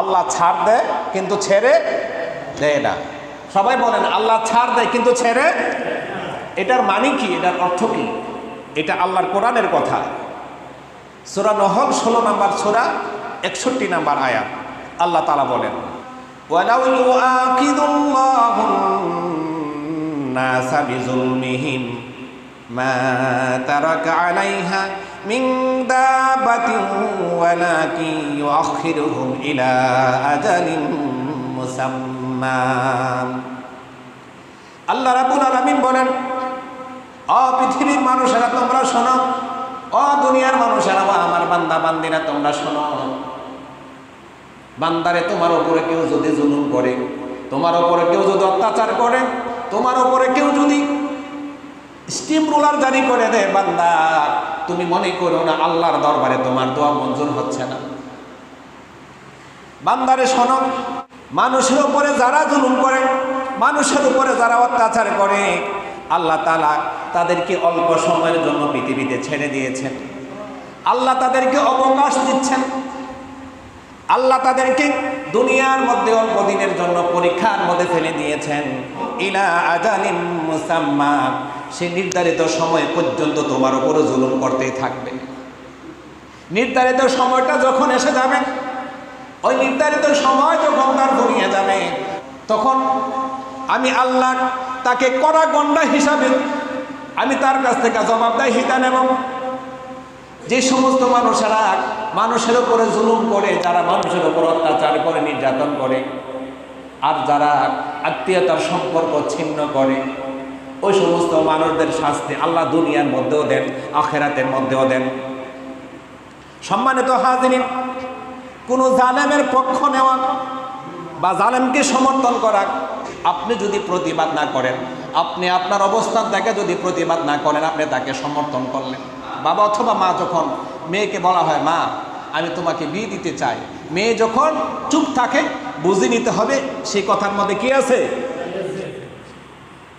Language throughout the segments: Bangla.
আল্লাহ ছাড় দেয় কিন্তু ছেড়ে দেয় না সবাই বলেন আল্লাহ ছাড় দেয় কিন্তু ছেড়ে এটার মানে কি এটার অর্থ কি এটা আল্লাহর কোরআনের কথা সুরা নহল ষোলো নাম্বার সুরা একষট্টি নাম্বার আয়াত আল্লাহ তালা বলেন ওয়ালাউ ইউআকিদুল্লাহু الناس بظلمهم ما ترك عليها من دابة ولكن يؤخرهم إلى أجل مسمى আল্লাহ রাবুল আলমিন বলেন অ পৃথিবীর মানুষেরা তোমরা শোনো অ দুনিয়ার মানুষেরা বা আমার বান্দা বান্দিরা তোমরা শোনো বান্দারে তোমার ওপরে কেউ যদি জুলুম করে তোমার ওপরে কেউ যদি অত্যাচার করে তোমার ওপরে কেউ যদি স্টিম রুলার জারি করে দেয় বান্দা তুমি মনে করো না আল্লাহর দরবারে তোমার দোয়া মঞ্জুর হচ্ছে না? বান্দারে শোনো, মানুষের উপরে যারা জুলুম করে, মানুষের উপরে যারা অত্যাচার করে, আল্লাহ তালা তাদেরকে অল্প সময়ের জন্য পৃথিবীতে ছেড়ে দিয়েছেন। আল্লাহ তাদেরকে অবকাশ দিচ্ছেন। আল্লাহ তাদেরকে দুনিয়ার মধ্যে অল্প দিনের জন্য পরীক্ষার মধ্যে ফেলে দিয়েছেন। ইলা আজালিম মুসাম্মা। সে নির্ধারিত সময় পর্যন্ত তোমার উপরে জুলুম করতেই থাকবে। নির্ধারিত সময়টা যখন এসে যাবে, ওই নির্ধারিত সময় যখন তার ঘুরিয়ে যাবে, তখন আমি আল্লাহ তাকে কড়া গন্ডা হিসাবে আমি তার কাছ থেকে জবাবদায় হিতা নেব। যে সমস্ত মানুষেরা মানুষের উপরে জুলুম করে, যারা মানুষের উপর অত্যাচার করে, নির্যাতন করে, আর যারা আত্মীয়তার সম্পর্ক ছিন্ন করে ওই সমস্ত মানুষদের শাস্তি আল্লাহ দুনিয়ার মধ্যেও দেন, আখেরাতের মধ্যেও দেন। সম্মানিত হাজিরিন, কোনো জালেমের পক্ষ নেওয়া বা জালেমকে সমর্থন করা, আপনি যদি প্রতিবাদ না করেন, আপনি আপনার অবস্থান থেকে যদি প্রতিবাদ না করেন, আপনি তাকে সমর্থন করলেন। বাবা অথবা মা যখন মেয়েকে বলা হয়, মা, আমি তোমাকে বিয়ে দিতে চাই। মেয়ে যখন চুপ থাকে, বুঝে নিতে হবে সেই কথার মধ্যে কি আছে?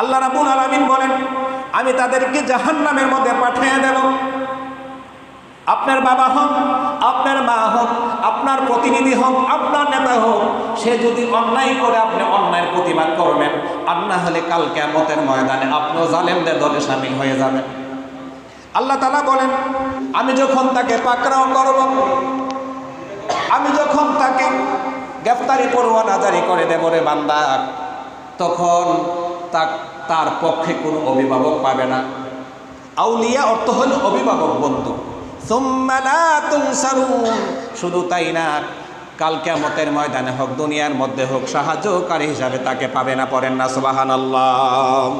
আল্লাহ রাবুল আলামিন বলেন, আমি তাদেরকে জাহান্নামের মধ্যে পাঠিয়ে দেব। আপনার বাবা হোক, আপনার মা হোক, আপনার প্রতিনিধি হোক, আপনার নেতা হোক, সে যদি অন্যায় করে, আপনি অন্যায়ের প্রতিবাদ করবেন। আর না হলে কাল কেমতের ময়দানে আপনিও জালেমদের দলে সামিল হয়ে যাবেন। আল্লাহ তালা বলেন, আমি যখন তাকে পাকড়াও করব, আমি যখন তাকে গ্রেফতারি পরোয়ানা জারি করে দেব রে বান্দা, তখন তার পক্ষে কোনো অভিভাবক পাবে না। আউলিয়া অর্থ হল অভিভাবক বন্ধু। শুধু তাই না, কাল কেমতের ময়দানে হোক, দুনিয়ার মধ্যে হোক, সাহায্যকারী হিসাবে তাকে পাবে না পরেন না সুবাহান আল্লাহ